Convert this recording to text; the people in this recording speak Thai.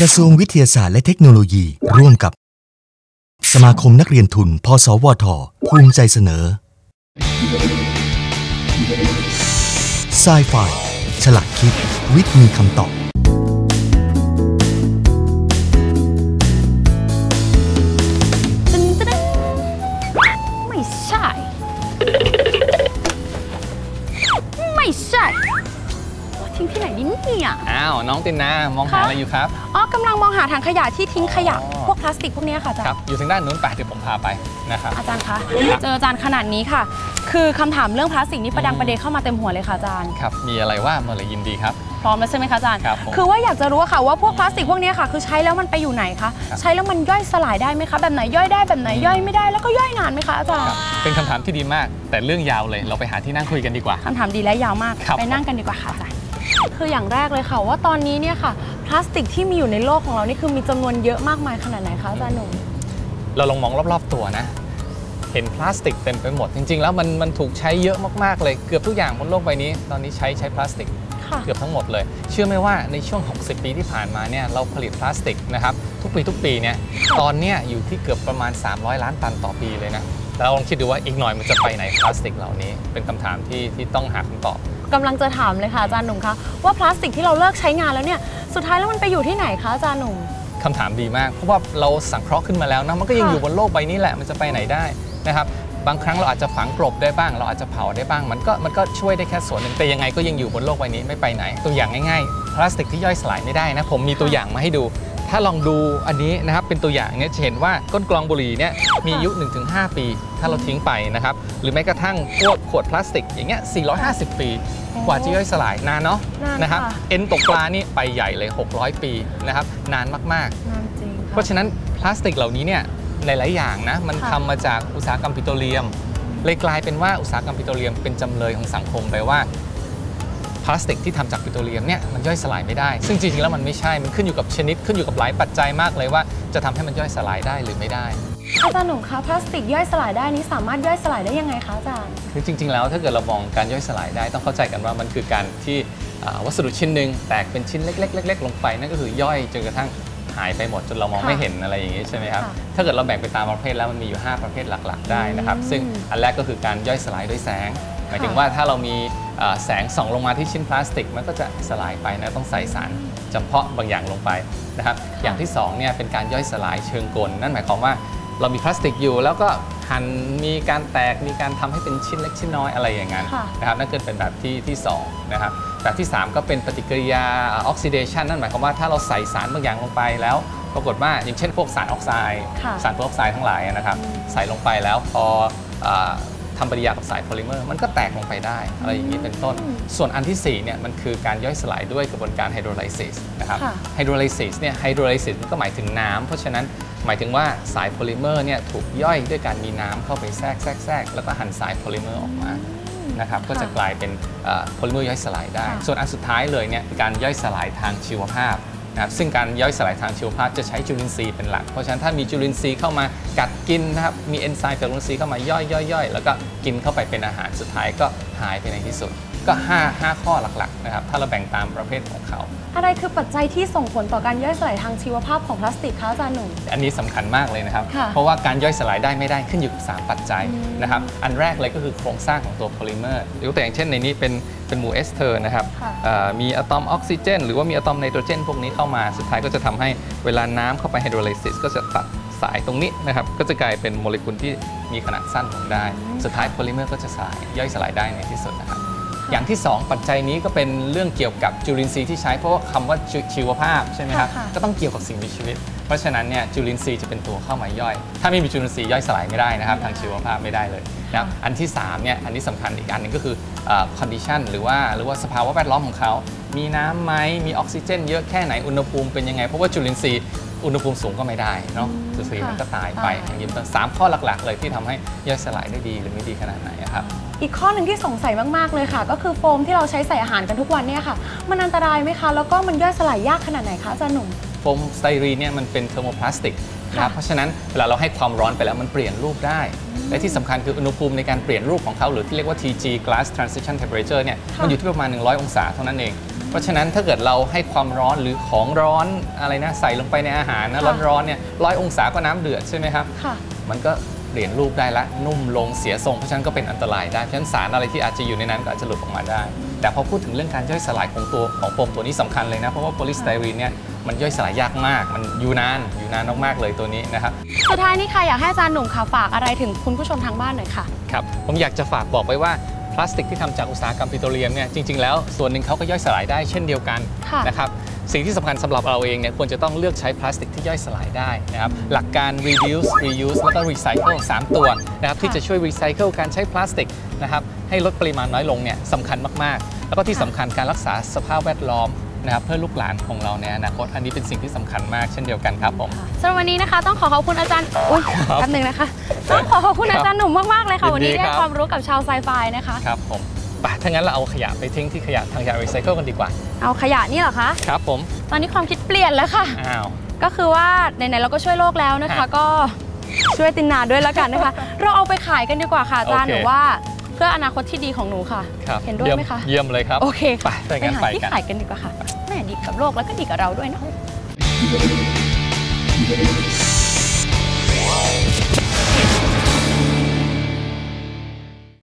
กระทรวงวิทยาศาสตร์และเทคโนโลยี ร่วมกับ สมาคมนักเรียนทุน พสวท ภูมิใจเสนอ s ซไฟฉลาดคิด วิทย์มีคำตอบ งที่ไหนดิเนี่ยอ้าวน้องตินนามองหาอะไรอยู่ครับอ๋อกำลังมองหาถังขยะที่ทิ้งขยะพวกพลาสติกพวกนี้ค่ะอาจารครับย์อยู่ทางด้านนู้นไปเดี๋ยวผมพาไปนะครับอาจารย์คะเจออาจารย์ขนาดนี้ค่ะ คือคำถามเรื่องพลาสติกนี่ประดังประเดเข้ามาเต็มหัวเลยค่ะอาจารย์ครับมีอะไรว่ามาเลยยินดีครับพร้อมแล้วใช่ไหมคะอาจารย์ครับคือว่าอยากจะรู้ค่ะว่าพวกพลาสติกพวกนี้ค่ะ คือใช้แล้วมันไปอยู่ไหนคะใช้แล้วมันย่อยสลายได้ไหมคะแบบไหนย่อยได้แบบไหนย่อยไม่ได้แล้วก็ย่อยนานไหมคะอาจารย์เป็นคำถามที่ดีมาก แต่เรื่องยาวเลยเราไปหาที่นั่งคุยกันดีกว่าคำถามดีและยาวมากไปนั่งกันดีกว่าค่ะอาจารย์ คืออย่างแรกเลยค่ะ ว่าตอนนี้เนี่ยค่ะ พลาสติกที่มีอยู่ในโลกของเรานี่คือมีจำนวนเยอะมากมายขนาดไหนคะอาจารย์หนุ่มเราลองมองรอบ ๆ ตัวนะ เห็นพลาสติกเต็มไปหมด จริง ๆ แล้วมันมันถูกใช้เยอะมากๆเลย เกือบทุกอย่างบนโลกใบนี้ ตอนนี้ใช้ใช้พลาสติกค่ะเกือบทั้งหมดเลย เชื่อไหมว่าในช่วง 60 ปีที่ผ่านมาเนี่ยเราผลิตพลาสติกนะครับทุกปีทุกปีเนี่ยตอนเนี้ยอยู่ที่เกือบประมาณ 300 ล้านตันต่อปีเลยนะแล้วลองคิดดูว่าอีกหน่อยมันจะไปไหนพลาสติกเหล่านี้ เป็นคำถามที่ที่ต้องหาคำตอบ กำลังจะถามเลยค่ะอาจารย์หนุ่มคะว่าพลาสติกที่เราเลิกใช้งานแล้วเนี่ยสุดท้ายแล้วมันไปอยู่ที่ไหนคะอาจารย์หนุ่มคำถามดีมาก เพราะว่าเราสังเคราะห์ขึ้นมาแล้วนะมันก็ยังค่ะอยู่บนโลกใบนี้แหละมันจะไปไหนได้นะครับบางครั้งเราอาจจะฝังกลบได้บ้าง เราอาจจะเผาได้บ้าง มันก็มันก็ช่วยได้แค่ส่วนหนึ่งแต่ยังไงก็ยังอยู่บนโลกใบนี้ไม่ไปไหน ตัวอย่างง่ายๆ พลาสติกที่ย่อยสลายไม่ได้นะผมมีตัวอย่างมาให้ดู ถ้าลองดูอันนี้นะครับเป็นตัวอย่างเนี่ยจะเห็นว่าก้นกรองบุหรี่เนี่ยมีอายุ 1-5 ปี ถ้าเราทิ้งไปนะครับ หรือแม้กระทั่งพวกขวดพลาสติกอย่างเงี้ย 450 ปี กว่าจะย่อยสลายนานเนาะนานนะครับค่ะเอ็นตกปลานี่ไปใหญ่เลย 600 ปีนะครับนานมากๆนานจริงเพราะฉะนั้นพลาสติกเหล่านี้เนี่ยหลาย ๆ อย่างนะมันค่ะทำมาจากอุตสาหกรรมปิโตรเลียมเลยกลายเป็นว่าอุตสาหกรรมปิโตรเลียมเป็นจำเลยของสังคมไปว่า พลาสติกที่ทำจากปิโตรเลียมเนี่ยมันย่อยสลายไม่ได้ ซึ่งจริงๆแล้วมันไม่ใช่ มันขึ้นอยู่กับชนิด ขึ้นอยู่กับหลายปัจจัยมากเลยว่า จะทำให้มันย่อยสลายได้หรือไม่ได้อาจารย์หนุ่มคะพลาสติกย่อยสลายได้นี้สามารถย่อยสลายได้ยังไงคะอาจารย์คือจริง ๆ แล้วถ้าเกิดเรามองการย่อยสลายได้ต้องเข้าใจกันว่ามันคือการที่อ่าวัสดุชิ้นหนึ่งแตกเป็นชิ้นเล็กๆเล็กๆลงไปนั่นก็คือย่อยจนกระทั่งหายไปหมดจนเรามองค่ะไม่เห็นอะไรอย่างนี้ใช่ไหมครับค่ะถ้าเกิดเราแบ่งไปตามประเภทแล้วมันมีอยู่ 5 ประเภทหลัก ๆ ได้นะครับอืมซึ่งอันแรกก็คือการย่อยสลายด้วยแสง หมายถึงค่ะว่าถ้าเรามีอ่าแสงส่องลงมาที่ชิ้นพลาสติก มันก็จะสลายไปนะต้องใส่สารจำเพาะบางอย่างลงไปนะครับอย่างที่สองเนี่ยเป็นการย่อยสลายเชิงกล นั่นหมายความว่าเรามีพลาสติกอยู่ แล้วก็หั่นมีการแตกมีการทำให้เป็นชิ้นเล็กชิ้นน้อยอะไรอย่างนั้นค่ะนะครับนั่นเกิดเป็นแบบที่ที่สองนะครับแบบที่ 3 ก็เป็นปฏิกิริยาออกซิเดชันนั่นหมายความว่าถ้าเราใส่สารบางอย่างลงไปแล้วปรากฏว่าอย่างเช่นพวกสารออกไซด์ค่ะสารพวกออกไซด์ทั้งหลายนะครับใส่ลงไปแล้วพออา ทำปฏิกิริยากับสายโพลิเมอร์ มันก็แตกลงไปได้ อะไรอย่างนี้เป็นต้น ส่วนอันที่4เนี่ยมันคือการย่อยสลายด้วยกระบวนการไฮโดรไลซิสนะครับค่ะไฮโดรไลซิสเนี่ยไฮโดรไลซิสก็หมายถึงน้ำเพราะฉะนั้นหมายถึงว่าสายโพลิเมอร์เนี่ยถูกย่อยด้วยการมีน้ำเข้าไปแทรกแทรกแทรกแล้วก็หั่นสายโพลิเมอร์ออกมานะครับก็จะกลายเป็นโพลิเมอร์ย่อยสลายได้ค่ะส่วนอันสุดท้ายเลยเนี่ยคือการย่อยสลายทางชีวภาพ นะครับซึ่งการย่อยสลายทางชีวภาพจะใช้จุลินทรีย์เป็นหลัก เพราะฉะนั้นถ้ามีจุลินทรีย์เข้ามากัดกินนะครับมีเอนไซม์จากจุลินทรีย์เข้ามาย่อยย่อยย่อยแล้วก็กินเข้าไปเป็นอาหารสุดท้ายก็หายไปในที่สุด ก็ 5 5 ข้อหลักๆนะครับถ้าเราแบ่งตามประเภทของเขา อะไรคือปัจจัยที่ส่งผลต่อการย่อยสลายทางชีวภาพของพลาสติกคะอาจารย์หนุ่ม อันนี้สำคัญมากเลยนะครับค่ะเพราะว่าการย่อยสลายได้ไม่ได้ขึ้นอยู่กับ 3 ปัจจัยอืมนะครับ อันแรกเลยก็คือโครงสร้างของตัวโพลิเมอร์ยกตัวอย่างเช่นในนี้เป็นเป็นหมู่เอสเทอร์นะครับค่ะเอ่อมีอะตอมออกซิเจน หรือว่ามีอะตอมไนโตรเจน พวกนี้เข้ามา สุดท้ายก็จะทำให้เวลาน้ำเข้าไปไฮโดรไลซิสก็จะตัดสายตรงนี้นะครับ ก็จะกลายเป็นโมเลกุลที่มีขนาดสั้นลงได้ สุดท้ายโพลิเมอร์ก็จะสลายย่อยสลายได้ในที่สุดนะครับ อย่างที่ 2 ปัจจัยนี้ก็เป็นเรื่องเกี่ยวกับจุลินทรีย์ที่ใช้เพราะว่าคำว่าชีชีวภาพใช่ไหมครับค่ะค่ะก็ต้องเกี่ยวกับสิ่งมีชีวิต เพราะฉะนั้นเนี่ยจุลินทรีย์จะเป็นตัวเข้ามาย่อย ถ้าไม่มีจุลินทรีย์ย่อยสลายไม่ได้นะครับ ทางชีวภาพไม่ได้เลยนะครับอันที่3เนี่ยอันนี้สำคัญอีกอันหนึงก็คือคอนดิชันหรือว่าหรือว่าสภาวะแวดล้อมของเขา มีน้ำไหมมีออกซิเจน เยอะแค่ไหนอุณหภูมิเป็นยังไงเพราะว่าจุลินทรีย์ อุณหภูมิสูงก็ไม่ได้เนาะจุลินทรีย์มันก็ตายไปค่ะอย่างนี้เป็นต้นสามข้อหลัก ๆ เลยที่ทำให้ย่อยสลายได้ดีหรือไม่ดีขนาดไหนอะครับอีกข้อหนึ่งที่สงสัยมากๆเลยค่ะ ก็คือโฟมที่เราใช้ใส่อาหารกันทุกวันเนี่ยค่ะ มันอันตรายไหมคะ แล้วก็มันย่อยสลายยากขนาดไหนคะอาจารย์หนุ่มโฟมสไตรีนเนี่ยมันเป็นเทอร์โมพลาสติกนะครับค่ะเพราะฉะนั้นเวลาเราให้ความร้อนไปแล้วมันเปลี่ยนรูปได้ และที่สำคัญคืออุณหภูมิในการเปลี่ยนรูปของเขาหรือที่เรียกว่า TG glass transition temperature เนี่ยค่ะมันอยู่ที่ประมาณ 100 องศาเท่านั้นเอง เพราะฉะนั้นถ้าเกิดเราให้ความร้อนหรือของร้อนอะไรนะใส่ลงไปในอาหารนะค่ะร้อนๆเนี่ยร้อยองศาก็น้ำเดือดใช่ไหมครับค่ะมันก็เปลี่ยนรูปได้ละนุ่มลงเสียทรงเพราะฉะนั้นก็เป็นอันตรายได้เพราะฉะนั้นสารอะไรที่อาจจะอยู่ในนั้นก็อาจจะหลุดออกมาได้ แต่พอพูดถึงเรื่องการย่อยสลายของตัวของโฟมตัวนี้สำคัญเลยนะเพราะว่าโพลีสไตรีนเนี่ยมันย่อยสลายยากมาก มันอยู่นานอยู่นานมากๆเลยตัวนี้นะครับสุดท้ายนี้ค่ะอยากให้อาจารย์หนุ่มค่ะฝากอะไรถึงคุณผู้ชมทางบ้านหน่อยค่ะครับผมอยากจะฝากบอกไปว่า พลาสติกที่ทำจากอุตสาหกรรมปิโตรเลียมเนี่ยจริง ๆ แล้วส่วนหนึ่งเขาก็ย่อยสลายได้เช่นเดียวกันค่ะนะครับสิ่งที่สำคัญสำหรับเราเองเนี่ยควรจะต้องเลือกใช้พลาสติกที่ย่อยสลายได้นะครับหลักการ reduce reuse แล้วก็ recycle สามตัวนะครับที่จะช่วย recycle การใช้พลาสติกนะครับให้ลดปริมาณน้อยลงเนี่ยสำคัญมากๆ แล้วก็ที่สำคัญการรักษาสภาพแวดล้อมนะครับเพื่อลูกหลานของเราในอนาคตอันนี้เป็นสิ่งที่สำคัญมากเช่นเดียวกันครับผมสำหรับวันนี้นะคะ ต้องขอขอบคุณอาจารย์อุ้ยครับแป๊บหนึงนะคะ ต้องขอขอบคุณอาจารย์หนุ่มมากๆเลยค่ะยินดีวันนี้ได้ครับความรู้กับชาวไซไฟนะคะ ครับผมไปถ้างั้นเราเอาขยะไปทิ้งที่ขยะทางขยะ recycle กันดีกว่า เอาขยะนี่เหรอคะ ครับผม ตอนนี้ความคิดเปลี่ยนแล้วค่ะ อ้าว ก็คือว่าไหนๆเราก็ช่วยโลกแล้วนะครัคะบก็ช่วยตินนาด้วยแล้วกันนะคะ เราเอาไปขายกันดีกว่าค่ะอาจารย์โอหเคนูว่าเพื่ออนาคตที่ดีของหนูค่ะครับเห็นด้วยไหมคะ เยี่ยมเลยครับ โอเคค่ะไปถ้างั้นหาไปที่กันขายกันดีกว่าค่ะแม่ดีกับโลกแล้วก็ดีกับเราด้วยเนาะ